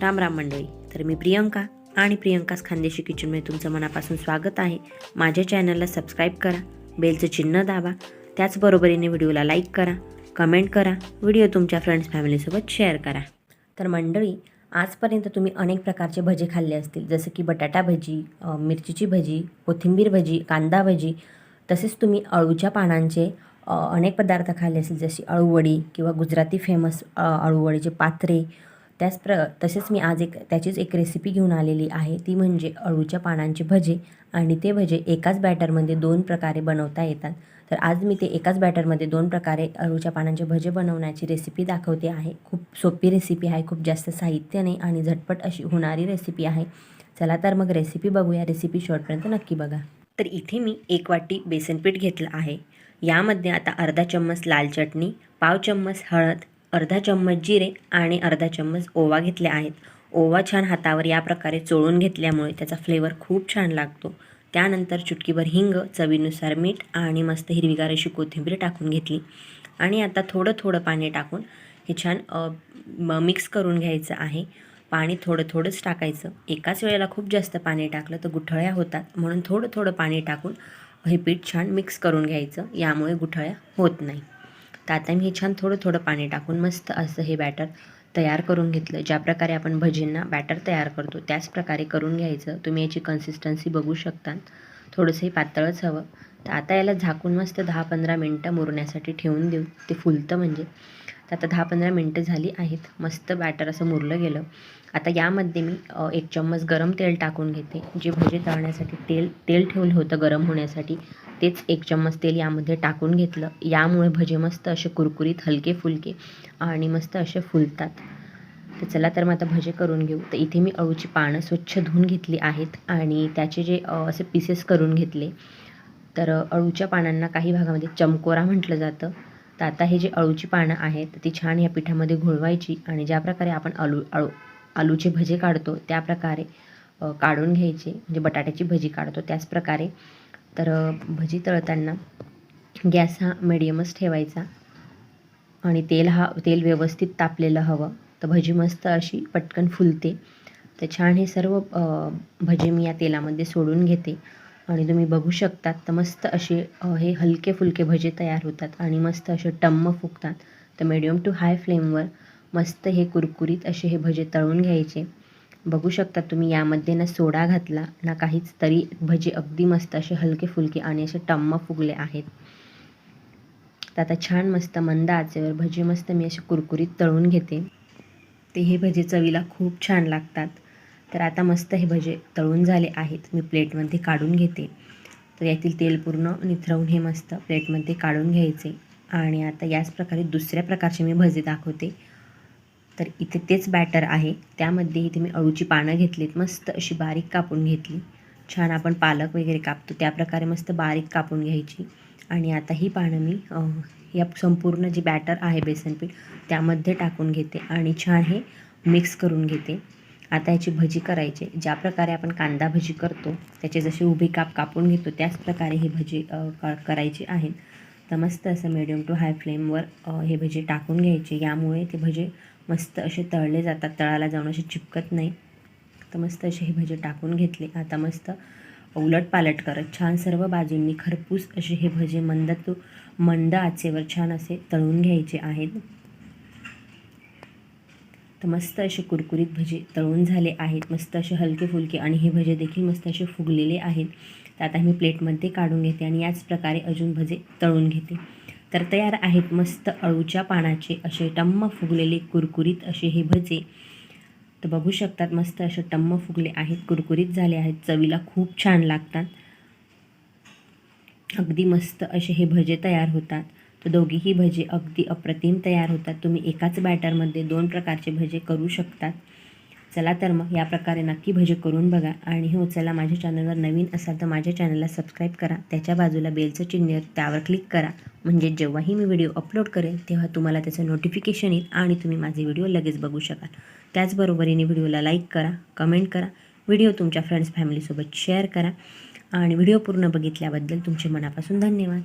राम राम मंडळी. तर मी प्रियंका आणि प्रियंकाच खानदेशी किचनमध्ये तुमचं मनापासून स्वागत आहे. माझ्या चॅनलला सबस्क्राईब करा बेलचं चिन्ह दाबा त्याचबरोबरीने व्हिडिओला लाईक करा कमेंट करा व्हिडिओ तुमच्या फ्रेंड्स फॅमिलीसोबत शेअर करा. तर मंडळी आजपर्यंत तुम्ही अनेक प्रकारचे भजे खाल्ले असतील जसं की बटाटा भजी मिरचीची भजी कोथिंबीर भजी कांदा भजी तसेच तुम्ही अळूच्या पानांचे अनेक पदार्थ खाल्ले असतील जशी अळूवडी किंवा गुजराती फेमस अळूवडीचे पात्रे त्याच प्र तसेच मी आज एक त्याचीच एक रेसिपी घेऊन आलेली आहे. ती म्हणजे अळूच्या पानांचे भजे. आणि ते भजे एकाच बॅटरमध्ये दोन प्रकारे बनवता येतात. तर आज मी ते एकाच बॅटरमध्ये दोन प्रकारे अळूच्या पानांचे भजे बनवण्याची रेसिपी दाखवते आहे. खूप सोपी रेसिपी आहे. खूप जास्त साहित्य नाही आणि झटपट अशी होणारी रेसिपी आहे. चला तर मग रेसिपी बघूया. रेसिपी शॉर्टपर्यंत नक्की बघा. तर इथे मी एक वाटी बेसनपीठ घेतलं आहे. यामध्ये आता अर्धा चम्मच लाल चटणी पाव चम्मच हळद अर्धा चम्मच जिरे आणि अर्धा चम्मच ओवा घेतले आहेत. ओवा छान हातावर या प्रकारे चोळून घेतल्यामुळे त्याचा फ्लेवर खूप छान लागतो. त्यानंतर चुटकीभर हिंग चवीनुसार मीठ आणि मस्त हिरवीगार अशी कोथिंबीर टाकून घेतली. आणि आता थोडं थोडं पाणी टाकून हे छान म- मिक्स करून घ्यायचं आहे. पाणी थोडं थोडंच टाकायचं. एकाच वेळेला खूप जास्त पाणी टाकलं तर गुठळ्या होतात. म्हणून थोडं थोडं पाणी टाकून हे पीठ छान मिक्स करून घ्यायचं. यामुळे गुठळ्या होत नाही. तर आता मी हे छान थोडं थोडं पाणी टाकून मस्त असं हे बॅटर तयार करून घेतलं. ज्या प्रकारे आपण भजींना बॅटर तयार करतो त्याच प्रकारे करून घ्यायचं. तुम्ही याची कन्सिस्टन्सी बघू शकता थोडंसं हे पातळच हवं. तर आता याला झाकून मस्त दहा पंधरा मिनटं मुरण्यासाठी ठेवून देऊ. ते फुलतं म्हणजे. तर आता दहा पंधरा मिनटं झाली आहेत. मस्त बॅटर असं मुरलं गेलं. आता यामध्ये मी एक चम्मच गरम तेल टाकून घेते. जे भजे तळण्यासाठी तेल तेल ठेवलं होतं गरम होण्यासाठी. तेच एक चम्मच तेल यामध्ये टाकून घेतलं. यामुळे भजे मस्त असे कुरकुरीत हलके फुलके आणि मस्त असे फुलतात. तर चला तर मग आता भजे करून घेऊ. तर इथे मी अळूची पानं स्वच्छ धुवून घेतली आहेत आणि त्याचे जे असे पीसेस करून घेतले. तर अळूच्या पानांना काही भागामध्ये चमकोरा म्हटलं जातं. तर आता हे जे अळूची पानं आहेत ती छान या पिठामध्ये घोळवायची आणि ज्या प्रकारे आपण आलू अळू आलूचे भजे काढतो त्या प्रकारे काढून घ्यायचे. म्हणजे बटाट्याची भजी काढतो त्याच प्रकारे तर भजी तळताना गॅस हा मिडियमच ठेवायचा आणि तेल हा तेल व्यवस्थित तापलेलं हवं. तर भजी मस्त अशी पटकन फुलते. तर छान हे सर्व भजी भजे मी या तेलामध्ये सोडून घेते. आणि तुम्ही बघू शकतात तर मस्त असे हे हलके फुलके भजे तयार होतात आणि मस्त असे टम्म फुगतात. तर मिडियम टू हाय फ्लेमवर मस्त हे कुरकुरीत असे हे भजे तळून घ्यायचे. बघू शकता तुम्ही यामध्ये ना सोडा घातला ना काहीच तरी भजे अगदी मस्त असे हलके फुलके आणि असे टम्म फुगले आहेत. तर आता छान मस्त मंद आचेवर भजे मस्त मी असे कुरकुरीत तळून घेते. ते हे भजे चवीला खूप छान लागतात. तर आता मस्त हे भजे तळून झाले आहेत. मी प्लेटमध्ये काढून घेते. तर यातील तेल पूर्ण निथरवून हे मस्त प्लेटमध्ये काढून घ्यायचे. आणि आता याच प्रकारे दुसऱ्या प्रकारचे मी भजे दाखवते. तर इथे तेच बॅटर आहे. त्यामध्ये इथे मी अळूची पानं घेतलीत. मस्त अशी बारीक कापून घेतली. छान आपण पालक वगैरे कापतो. त्याप्रकारे मस्त बारीक कापून घ्यायची. आणि आता ही पानं मी या संपूर्ण जी बॅटर आहे बेसनपीठ त्यामध्ये टाकून घेते आणि छान हे मिक्स करून घेते. आता याची भजी करायची. ज्या प्रकारे आपण कांदा भजी करतो त्याचे जसे उभे काप कापून घेतो त्याच प्रकारे ही भजी क- करायची आहेत तर मस्त असं मिडियम टू हाय फ्लेमवर हे भजी टाकून घ्यायचे. यामुळे ते भजे मस्त असे तळले जातात. तळाला जाऊन असे चिपकत नाही. तर मस्त असे हे भजे टाकून घेतले. आता मस्त उलट पालट करत. छान सर्व बाजूंनी खरपूस असे हे भजे मंद तू मंद आचेवर छान असे तळून घ्यायचे आहेत. तर मस्त असे कुरकुरीत भजे तळून झाले आहेत. मस्त असे हलके फुलके आणि हे भजे देखील मस्त असे फुगलेले आहेत. तर आता मी प्लेटमध्ये काढून घेते आणि याच प्रकारे अजून भजे तळून घेते. तर तयार आहेत मस्त अळूच्या पानाचे असे टम्म फुगलेले कुरकुरीत असे हे भजे. तर बघू शकतात मस्त असे टम्म फुगले आहेत कुरकुरीत झाले आहेत चवीला खूप छान लागतात. अगदी मस्त असे हे भजे तयार होतात. तर दोघीही भजे अगदी अप्रतिम तयार होतात. तुम्ही एकाच बॅटरमध्ये दोन प्रकारचे भजे करू शकतात. चला तर मग या प्रकारे नक्की भजे करून बघा. आणि हो चला माझ्या चॅनलवर नवीन असाल तर माझ्या चॅनलला सबस्क्राईब करा. त्याच्या बाजूला बेलचं चिन्ह त्यावर क्लिक करा. म्हणजे जेव्हाही मी व्हिडिओ अपलोड करेल तेव्हा तुम्हाला त्याचं नोटिफिकेशन येईल आणि तुम्ही माझे व्हिडिओ लगेच बघू शकाल. त्याचबरोबरीने व्हिडिओला लाईक करा कमेंट करा. व्हिडिओ तुमच्या फ्रेंड्स फॅमिलीसोबत शेअर करा. आणि व्हिडिओ पूर्ण बघितल्याबद्दल तुमचे मनापासून धन्यवाद.